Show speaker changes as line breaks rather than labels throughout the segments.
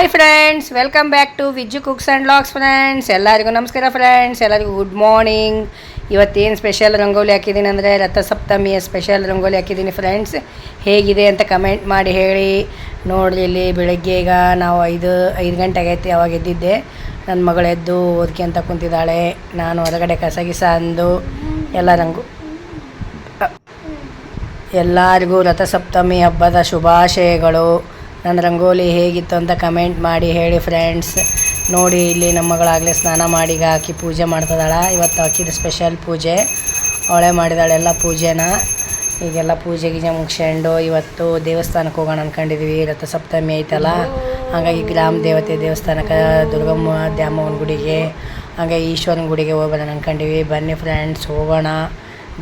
Hi friends welcome back to Vijju cooks and logs friends ಎಲ್ಲರಿಗೂ ನಮಸ್ಕಾರ friends ಎಲ್ಲರಿಗೂ good morning ಇವತ್ತೇನು special rangoli ಹಾಕಿದ್ದೀನಿ ಅಂದರೆ ರಥಸಪ್ತಮಿಯ ಸ್ಪೆಷಲ್ ರಂಗೋಲಿ ಹಾಕಿದ್ದೀನಿ ಫ್ರೆಂಡ್ಸ್ ಹೇಗಿದೆ ಅಂತ ಕಮೆಂಟ್ ಮಾಡಿ ಹೇಳಿ. ನೋಡಿ ಇಲ್ಲಿ ಬೆಳಗ್ಗೆ ಈಗ ನಾವು ಐದು ಐದು ಗಂಟೆ ಆಗೈತಿ ಅವಾಗ ಎದ್ದಿದ್ದೆ. ನನ್ನ ಮಗಳು ಎದ್ದು ಅಂತ ಕುಂತಿದ್ದಾಳೆ. ನಾನು ಹೊರಗಡೆ ಕಸ ಗಿಸ ಅಂದು ಎಲ್ಲ ರಂಗು ಎಲ್ಲರಿಗೂ ರಥಸಪ್ತಮಿ ಹಬ್ಬದ ಶುಭಾಶಯಗಳು. ನನ್ನ ರಂಗೋಲಿ ಹೇಗಿತ್ತು ಅಂತ ಕಮೆಂಟ್ ಮಾಡಿ ಹೇಳಿ ಫ್ರೆಂಡ್ಸ್. ನೋಡಿ, ಇಲ್ಲಿ ನಮ್ಮ ಮಗಳಾಗಲೇ ಸ್ನಾನ ಮಾಡಿ ಈಗ ಆಕಿ ಪೂಜೆ ಮಾಡ್ತಿದ್ದಾಳೆ ಇವತ್ತು ಆಕಿದು ಸ್ಪೆಷಲ್ ಪೂಜೆ. ಅವಳೇ ಮಾಡಿದಾಳೆ ಎಲ್ಲ ಪೂಜೆನ. ಈಗೆಲ್ಲ ಪೂಜೆ ಗೀಜೆ ಮುಗಿಸ್ಕೊಂಡು ಇವತ್ತು ದೇವಸ್ಥಾನಕ್ಕೆ ಹೋಗೋಣ ಅನ್ಕೊಂಡಿದ್ವಿ. ರಥಸಪ್ತಮಿ ಐತಲ್ಲ. ಹಾಗಾಗಿ ಗ್ರಾಮ ದೇವತೆ ದೇವಸ್ಥಾನಕ್ಕೆ ದುರ್ಗಮ್ಮ ದ್ಯಾಮವ್ವನ ಗುಡಿಗೆ ಹಾಗೆ ಈಶ್ವರನ ಗುಡಿಗೆ ಹೋಗೋಣ ಅಂದ್ಕೊಂಡಿವಿ ಬನ್ನಿ ಫ್ರೆಂಡ್ಸ್, ಹೋಗೋಣ.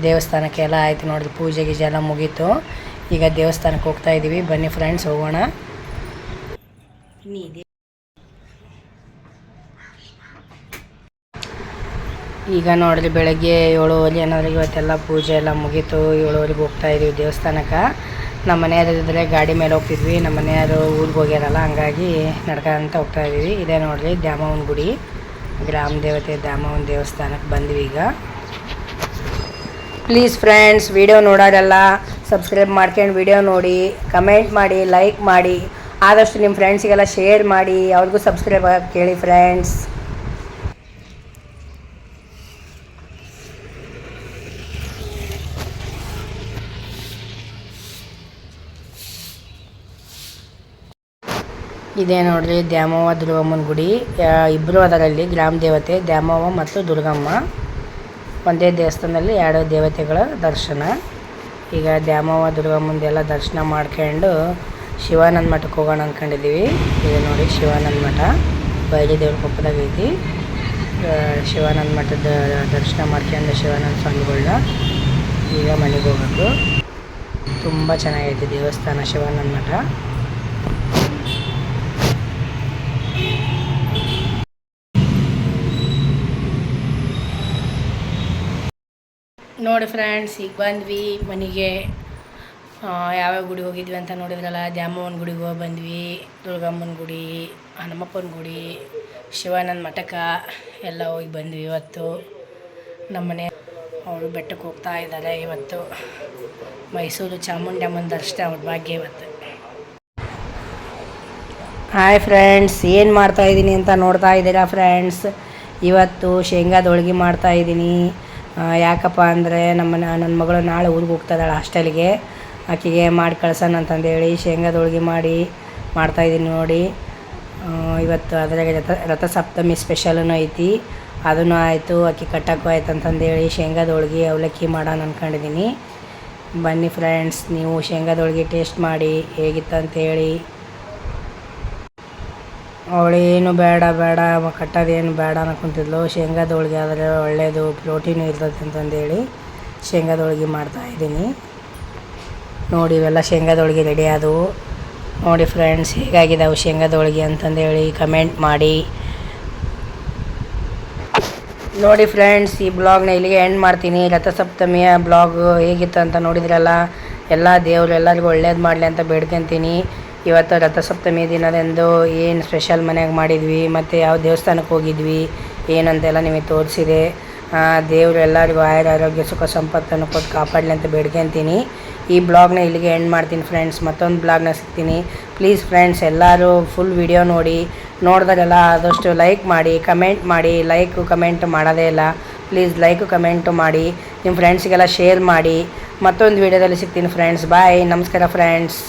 ದೇವಸ್ಥಾನಕ್ಕೆ ಎಲ್ಲ ಆಯ್ತು ನೋಡಿದ್ರು, ಪೂಜೆ ಗೀಜೆ ಎಲ್ಲ ಮುಗೀತು. ಈಗ ದೇವಸ್ಥಾನಕ್ಕೆ ಹೋಗ್ತಾ ಇದ್ದೀವಿ ಬನ್ನಿ ಫ್ರೆಂಡ್ಸ್, ಹೋಗೋಣ. ಈಗ ನೋಡ್ರಿ ಬೆಳಗ್ಗೆ ಏಳುವರೆ ಏನಾದ್ರೂ ಇವತ್ತೆಲ್ಲ ಪೂಜೆ ಎಲ್ಲ ಮುಗೀತು. ಏಳುವರೆಗೆ ಹೋಗ್ತಾ ಇದೀವಿ ದೇವಸ್ಥಾನಕ್ಕೆ. ನಮ್ಮ ಮನೆಯವರಿದ್ರೆ ಗಾಡಿ ಮೇಲೆ ಹೋಗ್ತಿದ್ವಿ. ನಮ್ಮ ಮನೆಯವರು ಊರಿಗೆ ಹೋಗ್ಯಾರಲ್ಲ, ಹಂಗಾಗಿ ನಡ್ಕೊಂತ ಹೋಗ್ತಾ ಇದೀವಿ. ಇದೇ ನೋಡ್ರಿ ದ್ಯಾಮವ್ವನ ಗುಡಿ. ಗ್ರಾಮ ದೇವತೆ ದ್ಯಾಮವ್ವನ ದೇವಸ್ಥಾನಕ್ಕೆ ಬಂದ್ವಿ ಈಗ. ಪ್ಲೀಸ್ ಫ್ರೆಂಡ್ಸ್ ವಿಡಿಯೋ ನೋಡೋರೆಲ್ಲ ಸಬ್ಸ್ಕ್ರೈಬ್ ಮಾಡ್ಕೊಂಡು ವಿಡಿಯೋ ನೋಡಿ ಕಮೆಂಟ್ ಮಾಡಿ ಲೈಕ್ ಮಾಡಿ. ಆದಷ್ಟು ನಿಮ್ಮ ಫ್ರೆಂಡ್ಸಿಗೆಲ್ಲ ಶೇರ್ ಮಾಡಿ, ಅವ್ರಿಗೂ ಸಬ್ಸ್ಕ್ರೈಬ್ ಆಗಿ ಕೇಳಿ ಫ್ರೆಂಡ್ಸ್ ಇದೇ ನೋಡ್ರಿ ದ್ಯಾಮವ್ವ ದುರ್ಗಮ್ಮನ ಗುಡಿ. ಇಬ್ಬರು ಅದರಲ್ಲಿ ಗ್ರಾಮ ದೇವತೆ ದ್ಯಾಮವ್ವ ಮತ್ತು ದುರ್ಗಮ್ಮ. ಒಂದೇ ದೇವಸ್ಥಾನದಲ್ಲಿ ಎರಡು ದೇವತೆಗಳ ದರ್ಶನ. ಈಗ ದ್ಯಾಮವ್ವ ದುರ್ಗಮ್ಮಂದೆಲ್ಲ ದರ್ಶನ ಮಾಡ್ಕೊಂಡು ಶಿವಾನಂದ ಮಠಕ್ಕೆ ಹೋಗೋಣ ಅಂದ್ಕೊಂಡಿದ್ದೀವಿ ಇದು ನೋಡಿ ಶಿವಾನಂದ ಮಠ ಬಯಲು ದೇವ್ರ ಕೊಪ್ಪದಾಗ ಐತಿ ಶಿವಾನಂದ ಮಠದ ದರ್ಶನ ಮಾಡ್ಕೊಂಡು ಶಿವಾನಂದ ಸ್ವಾಮಿಗಳನ್ನ ಈಗ ಮನೆಗೆ ಹೋಗ್ಬೇಕು ತುಂಬ ಚೆನ್ನಾಗೈತಿ ದೇವಸ್ಥಾನ ಶಿವಾನಂದ ಮಠ. ನೋಡಿ ಫ್ರೆಂಡ್ಸ್, ಈಗ ಬಂದ್ವಿ ಮನೆಗೆ. ಯಾವ್ಯಾವ ಗುಡಿ ಹೋಗಿದ್ವಿ ಅಂತ ನೋಡಿದ್ರಲ್ಲ, ದ್ಯಾಮವ್ವನ ಗುಡಿಗೆ ಹೋಗಿ ಬಂದ್ವಿ, ದುರ್ಗಮ್ಮನ ಗುಡಿ, ಹನುಮಪ್ಪನ ಗುಡಿ, ಶಿವಾನಂದ ಮಠಕ ಎಲ್ಲ ಹೋಗಿ ಬಂದ್ವಿ ಇವತ್ತು. ನಮ್ಮನೆ ಅವರು ಬೆಟ್ಟಕ್ಕೆ ಹೋಗ್ತಾ ಇದ್ದಾರೆ ಇವತ್ತು. ಮೈಸೂರು ಚಾಮುಂಡಮ್ಮನ ದರ್ಶನ ಅವ್ರ ಭಾಗ್ಯ ಇವತ್ತು. ಹಾಯ್ ಫ್ರೆಂಡ್ಸ್ ಏನು ಮಾಡ್ತಾ ಇದ್ದೀನಿ ಅಂತ ನೋಡ್ತಾ ಇದ್ದೀರಾ ಫ್ರೆಂಡ್ಸ್ ಇವತ್ತು ಶೇಂಗಾದ ಹೋಳ್ಗೆ ಮಾಡ್ತಾ ಇದ್ದೀನಿ. ಯಾಕಪ್ಪ ಅಂದರೆ ನಮ್ಮ ನನ್ನ ಮಗಳು ನಾಳೆ ಊರಿಗೆ ಹೋಗ್ತದಾಳೆ ಹಾಸ್ಟೆಲ್ಗೆ ಆಕೆಗೆ ಮಾಡಿ ಕಳ್ಸೋಣ ಅಂತಂದೇಳಿ ಶೇಂಗಾದ ಹೋಳ್ಗೆ ಮಾಡಿ ಮಾಡ್ತಾಯಿದ್ದೀನಿ ನೋಡಿ. ಇವತ್ತು ಅದ್ರಾಗೆ ರಥ, ರಥಸಪ್ತಮಿ ಸ್ಪೆಷಲೂ ಐತಿ. ಅದನ್ನು ಆಯಿತು ಅಕ್ಕಿ ಕಟ್ಟಕ್ಕೂ ಆಯ್ತು ಅಂತಂದೇಳಿ ಶೇಂಗಾದ ಹೋಳ್ಗೆ ಅವಲಕ್ಕಿ ಮಾಡೋಣ ಅಂದ್ಕೊಂಡಿದ್ದೀನಿ ಬನ್ನಿ ಫ್ರೆಂಡ್ಸ್ ನೀವು ಶೇಂಗಾದ ಹೋಳ್ಗೆ ಟೇಸ್ಟ್ ಮಾಡಿ ಹೇಗಿತ್ತು ಅಂತೇಳಿ. ಏನು ಬೇಡ ಬೇಡ ಕಟ್ಟೋದೇನು ಬೇಡ ಅನ್ಕೊಂತಿದ್ಲು. ಶೇಂಗಾದ ಹೋಳ್ಗೆ ಆದರೆ ಒಳ್ಳೆಯದು ಪ್ರೋಟೀನು ಇರ್ತದೆ ಅಂತಂದೇಳಿ ಶೇಂಗಾದ ಹೋಳ್ಗೆ ಮಾಡ್ತಾಯಿದ್ದೀನಿ ನೋಡಿ, ಇವೆಲ್ಲ ಶೇಂಗಾದ ಹೋಳ್ಗೆ ರೆಡಿ ಆದವು. ನೋಡಿ ಫ್ರೆಂಡ್ಸ್ ಹೇಗಾಗಿದ್ದಾವೆ ಶೇಂಗಾದ ಹೋಳ್ಗೆ ಅಂತಂದೇಳಿ ಕಮೆಂಟ್ ಮಾಡಿ. ನೋಡಿ ಫ್ರೆಂಡ್ಸ್ ಈ ಬ್ಲಾಗ್ನ ಇಲ್ಲಿಗೆ ಎಂಡ್ ಮಾಡ್ತೀನಿ. ರಥಸಪ್ತಮಿಯ ಬ್ಲಾಗ್ ಹೇಗಿತ್ತು ಅಂತ ನೋಡಿದ್ರಲ್ಲ, ಎಲ್ಲ ದೇವರು ಎಲ್ಲರಿಗೂ ಒಳ್ಳೇದು ಮಾಡಲಿ ಅಂತ ಬೇಡ್ಕೊತೀನಿ. ಇವತ್ತು ರಥಸಪ್ತಮಿ ದಿನದಂದು ಏನು ಸ್ಪೆಷಲ್ ಮನೆಯಾಗ ಮಾಡಿದ್ವಿ, ಮತ್ತು ಯಾವ ದೇವಸ್ಥಾನಕ್ಕೆ ಹೋಗಿದ್ವಿ, ಏನಂತೆಲ್ಲ ನಿಮಗೆ ತೋರಿಸಿದೆ. ದೇವರು ಎಲ್ಲರಿಗೂ ಆಯುರ ಆರೋಗ್ಯ, ಸುಖ, ಸಂಪತ್ತನ್ನು ಕೊಟ್ಟು ಕಾಪಾಡಲಿ ಅಂತ ಬೇಡ್ಕೊತೀನಿ ಈ ಬ್ಲಾಗ್ನ ಇಲ್ಲಿಗೆ ಎಂಡ್ ಮಾಡ್ತೀನಿ ಫ್ರೆಂಡ್ಸ್ ಮತ್ತೊಂದು ಬ್ಲಾಗ್ನ ಸಿಗ್ತೀನಿ. ಪ್ಲೀಸ್ ಫ್ರೆಂಡ್ಸ್ ಎಲ್ಲರೂ ಫುಲ್ ವಿಡಿಯೋ ನೋಡಿ. ನೋಡಿದಾಗೆಲ್ಲ ಆದಷ್ಟು ಲೈಕ್ ಮಾಡಿ ಕಮೆಂಟ್ ಮಾಡಿ. ಲೈಕು ಕಮೆಂಟ್ ಮಾಡೋದೇ ಇಲ್ಲ. ಪ್ಲೀಸ್ ಲೈಕು ಕಮೆಂಟು ಮಾಡಿ. ನಿಮ್ಮ ಫ್ರೆಂಡ್ಸಿಗೆಲ್ಲ ಶೇರ್ ಮಾಡಿ. ಮತ್ತೊಂದು ವಿಡಿಯೋದಲ್ಲಿ ಸಿಗ್ತೀನಿ ಫ್ರೆಂಡ್ಸ್ ಬಾಯ್ ನಮಸ್ಕಾರ ಫ್ರೆಂಡ್ಸ್